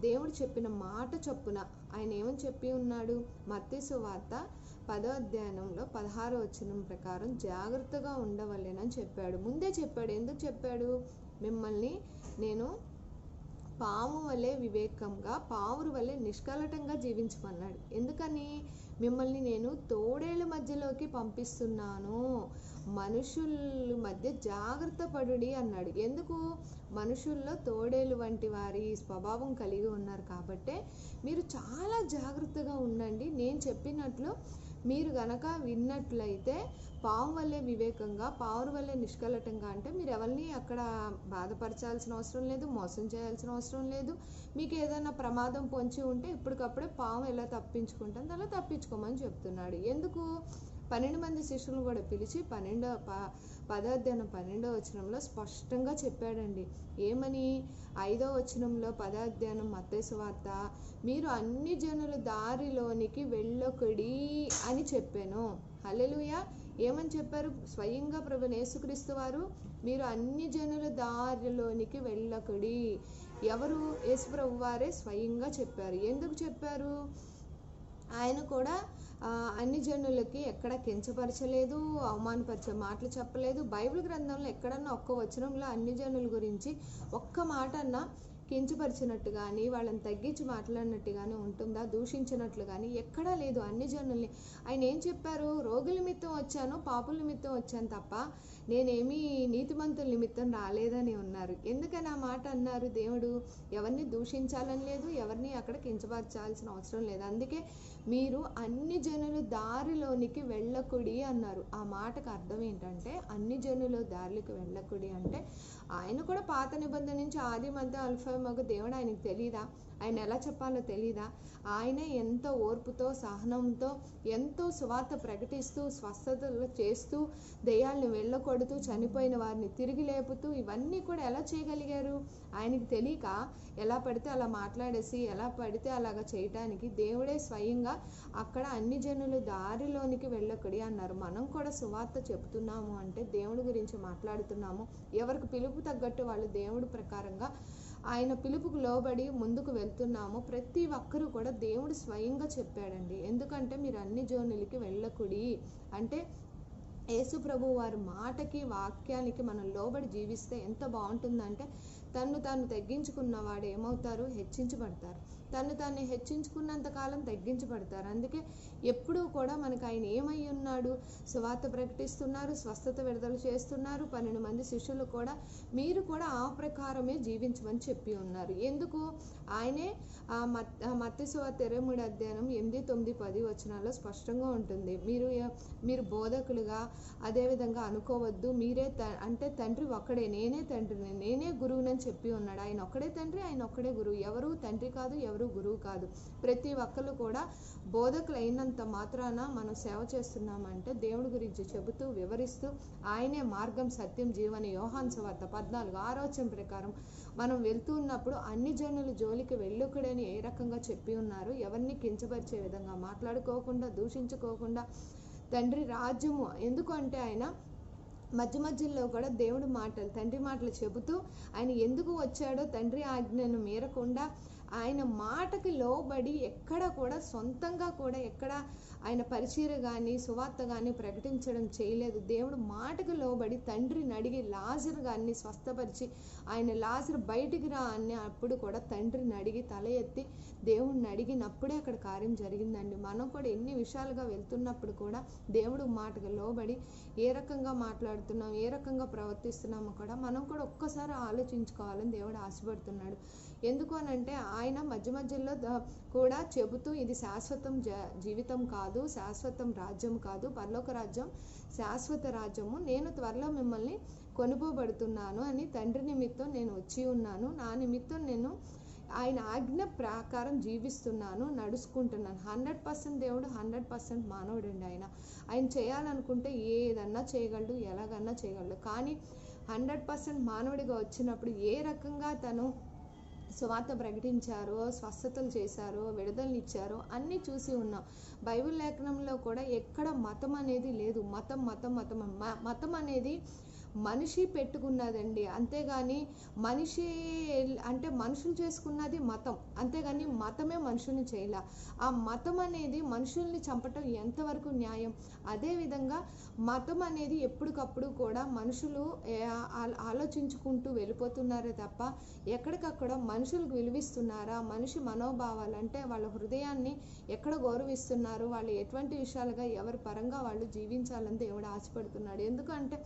దేవుడు చెప్పిన మాట చొప్పున ఆయన ఏమని చెప్పి ఉన్నాడు? మత్తేసు వార్త పదో అధ్యాయంలో పదహారో వచనం ప్రకారం జాగ్రత్తగా ఉండవలేనని చెప్పాడు. ముందే చెప్పాడు. ఎందుకు చెప్పాడు? మిమ్మల్ని నేను పాము వలె వివేకంగా పావురు వలె నిష్కలటంగా జీవించమన్నాడు. ఎందుకని? మిమ్మల్ని నేను తోడేళ్ళ మధ్యలోకి పంపిస్తున్నాను. మనుషుల మధ్య జాగ్రత్త పడుడి అన్నాడు. ఎందుకు? మనుషుల్లో తోడేలు వంటి వారి స్వభావం కలిగి ఉన్నారు కాబట్టే మీరు చాలా జాగ్రత్తగా ఉండండి. నేను చెప్పినట్లు మీరు గనక విన్నట్లయితే పాము వల్లే వివేకంగా పావురు వల్లే నిష్కలటంగా అంటే మీరు ఎవరిని అక్కడ బాధపరచాల్సిన అవసరం లేదు మోసం చేయాల్సిన అవసరం లేదు. మీకు ఏదైనా ప్రమాదం పొంచి ఉంటే ఇప్పటికప్పుడే పాము ఎలా తప్పించుకుంటుంది అలా తప్పించుకోమని చెప్తున్నాడు. ఎందుకు? పన్నెండు మంది శిష్యులను కూడా పిలిచి పన్నెండో ప పదాధ్యానం పన్నెండో వచనంలో స్పష్టంగా చెప్పాడండి. ఏమని? ఐదో వచనంలో పదాధ్యానం మత్తేసు వార్త మీరు అన్ని జనుల దారిలోనికి వెళ్ళొకడి అని చెప్పాను. హలెలుయ ఏమని చెప్పారు? స్వయంగా ప్రభు యేసుక్రీస్తు వారు మీరు అన్ని జనుల దారిలోనికి వెళ్ళకుడి. ఎవరు? యేసుప్రభు వారే స్వయంగా చెప్పారు. ఎందుకు చెప్పారు? ఆయన కూడా అన్ని జనులకి ఎక్కడ కించపరచలేదు అవమానపరిచే మాటలు చెప్పలేదు. బైబిల్ గ్రంథంలో ఎక్కడన్నా ఒక్క వచనంలో అన్ని జనుల గురించి ఒక్క మాట అన్నా కించపరిచినట్టు కానీ వాళ్ళని తగ్గించి మాట్లాడినట్టు కానీ ఉంటుందా? దూషించినట్లు కానీ ఎక్కడా లేదు. అన్ని జనుల్ని. ఆయన ఏం చెప్పారు? రోగుల నిమిత్తం వచ్చాను పాపుల నిమిత్తం వచ్చాను తప్ప నేనేమీ నీతిమంతుల నిమిత్తం రాలేదని ఉన్నారు. ఎందుకని ఆ మాట అన్నారు దేవుడు? ఎవరిని దూషించాలని లేదు ఎవరిని అక్కడ కించపరచాల్సిన అవసరం లేదు. అందుకే మీరు అన్ని జనులు దారిలోనికి వెళ్ళకుడి అన్నారు. ఆ మాటకు అర్థం ఏంటంటే అన్ని జనులు దారిలోకి వెళ్ళకుడి అంటే ఆయన కూడా పాత నిబంధన నుంచి ఆది మధ్య అల్ఫా మగ దేవుడు ఆయనకు తెలియదా ఆయన ఎలా చెప్పాలో తెలియదా ఆయన ఎంతో ఓర్పుతో సహనంతో ఎంతో సువార్త ప్రకటిస్తూ స్వస్థతలు చేస్తూ దెయ్యాలను వెళ్ళకొడుతూ చనిపోయిన వారిని తిరిగి లేపుతూ ఇవన్నీ కూడా ఎలా చేయగలిగారు? ఆయనకి తెలియక ఎలా పడితే అలా మాట్లాడేసి ఎలా పడితే అలాగా చేయటానికి దేవుడే స్వయంగా అక్కడ అన్ని జనులు దారిలోనికి వెళ్ళకడి అన్నారు. మనం కూడా సువార్త చెబుతున్నాము అంటే దేవుడి గురించి మాట్లాడుతున్నాము. ఎవరికి పిలుపు తగ్గట్టు వాళ్ళు దేవుడి ప్రకారంగా ఆయన పిలుపుకు లోబడి ముందుకు వెళ్తున్నాము. ప్రతి ఒక్కరూ కూడా దేవుడు స్వయంగా చెప్పాడండి. ఎందుకంటే మీరు అన్ని జోనులకి వెళ్ళకుడి. అంటే యేసుప్రభు వారి మాటకి వాక్యానికి మనం లోబడి జీవిస్తే ఎంత బాగుంటుందంటే తను తాను తగ్గించుకున్న వాడు ఏమవుతారు? హెచ్చించబడతారు. తను తాను హెచ్చించుకున్నంత కాలం తగ్గించబడతారు అందుకే ఎప్పుడూ కూడా మనకు ఆయన ఏమై ఉన్నాడు? సువార్త ప్రకటిస్తున్నారు స్వస్థత విడుదల చేస్తున్నారు. పన్నెండు మంది శిష్యులు కూడా మీరు కూడా ఆ ప్రకారమే జీవించమని చెప్పి ఉన్నారు. ఎందుకు? ఆయనే మత్ మత్తి సువార్త ఇరవై మూడు అధ్యాయం ఎనిమిది తొమ్మిది పది వచనాల్లో స్పష్టంగా ఉంటుంది. మీరు మీరు బోధకులుగా అదేవిధంగా అనుకోవద్దు. మీరే త అంటే తండ్రి ఒక్కడే నేనే తండ్రిని నేనే గురువునని చెప్పి ఉన్నాడు. ఆయన ఒక్కడే తండ్రి ఆయన ఒక్కడే గురువు. ఎవరు తండ్రి కాదు ఎవరు గురువు కాదు. ప్రతి ఒక్కరు కూడా బోధకులు అయినంత మాత్రాన మనం సేవ చేస్తున్నామంటే దేవుడి గురించి చెబుతూ వివరిస్తూ ఆయనే మార్గం సత్యం జీవన యోహాన్ సువార్త పద్నాలుగు ఆరోచన ప్రకారం మనం వెళ్తూ ఉన్నప్పుడు అన్ని జనులు జోలికి వెళ్ళుకుడని ఏ రకంగా చెప్పి ఉన్నారు. ఎవరిని కించపరిచే విధంగా మాట్లాడుకోకుండా దూషించుకోకుండా తండ్రి రాజ్యము. ఎందుకంటే ఆయన మధ్య మధ్యలో కూడా దేవుడు మాటలు తండ్రి మాటలు చెబుతూ ఆయన ఎందుకు వచ్చాడో తండ్రి ఆజ్ఞను మీరకుండా ఆయన మాటకి లోబడి ఎక్కడ కూడా సొంతంగా కూడా ఎక్కడ ఆయన పరిచీర కానీ సువార్త కానీ ప్రకటించడం చేయలేదు. దేవుడు మాటకు లోబడి తండ్రిని అడిగి లాజర్ గారిని స్వస్థపరిచి ఆయన లాజర్ బయటికి రా అని అప్పుడు కూడా తండ్రిని అడిగి తల ఎత్తి దేవుణ్ణి అడిగినప్పుడే అక్కడ కార్యం జరిగిందండి. మనం కూడా ఎన్ని విషయాలుగా వెళ్తున్నప్పుడు కూడా దేవుడు మాటకు లోబడి ఏ రకంగా మాట్లాడుతున్నాం ఏ రకంగా ప్రవర్తిస్తున్నామో కూడా మనం కూడా ఒక్కసారి ఆలోచించుకోవాలని దేవుడు ఆశపడుతున్నాడు. ఎందుకు అని అంటే ఆయన మధ్య మధ్యలో కూడా చెబుతూ ఇది శాశ్వతం జ జీవితం కాదు శాశ్వతం రాజ్యం కాదు పరలోక రాజ్యం శాశ్వత రాజ్యము. నేను త్వరలో మిమ్మల్ని కొనుగోబడుతున్నాను అని తండ్రి నిమిత్తం నేను వచ్చి ఉన్నాను. నా నిమిత్తం నేను ఆయన ఆజ్ఞ ప్రకారం జీవిస్తున్నాను నడుచుకుంటున్నాను. హండ్రెడ్ పర్సెంట్ దేవుడు హండ్రెడ్ పర్సెంట్ మానవుడండి ఆయన. ఆయన చేయాలనుకుంటే ఏదన్నా చేయగలడు ఎలాగన్నా చేయగలడు. కానీ హండ్రెడ్ పర్సెంట్ మానవుడిగా వచ్చినప్పుడు ఏ రకంగా తను సువార్త ప్రకటించారో స్వస్థతలు చేశారో విడుదలనిచ్చారో అన్నీ చూసి ఉన్నాం. బైబిల్ లేఖనంలో కూడా ఎక్కడ మతం అనేది లేదు. మతం మతం మతం మ- మతం అనేది మనిషి పెట్టుకున్నదండి. అంతేగాని మనిషి అంటే మనుషులు చేసుకున్నది మతం. అంతేగాని మతమే మనుషుల్ని చేయలే. ఆ మతం అనేది మనుషుల్ని చంపటం ఎంతవరకు న్యాయం? అదేవిధంగా మతం అనేది ఎప్పటికప్పుడు కూడా మనుషులు ఆ- ఆలోచించుకుంటూ వెళ్ళిపోతున్నారే తప్ప ఎక్కడికక్కడ మనుషులకు విలువిస్తున్నారా? మనిషి మనోభావాలు అంటే వాళ్ళ హృదయాన్ని ఎక్కడ గౌరవిస్తున్నారు? వాళ్ళు ఎటువంటి విషయాలుగా ఎవరి పరంగా వాళ్ళు జీవించాలని దేవుడు ఆశపడుతున్నాడు. ఎందుకంటే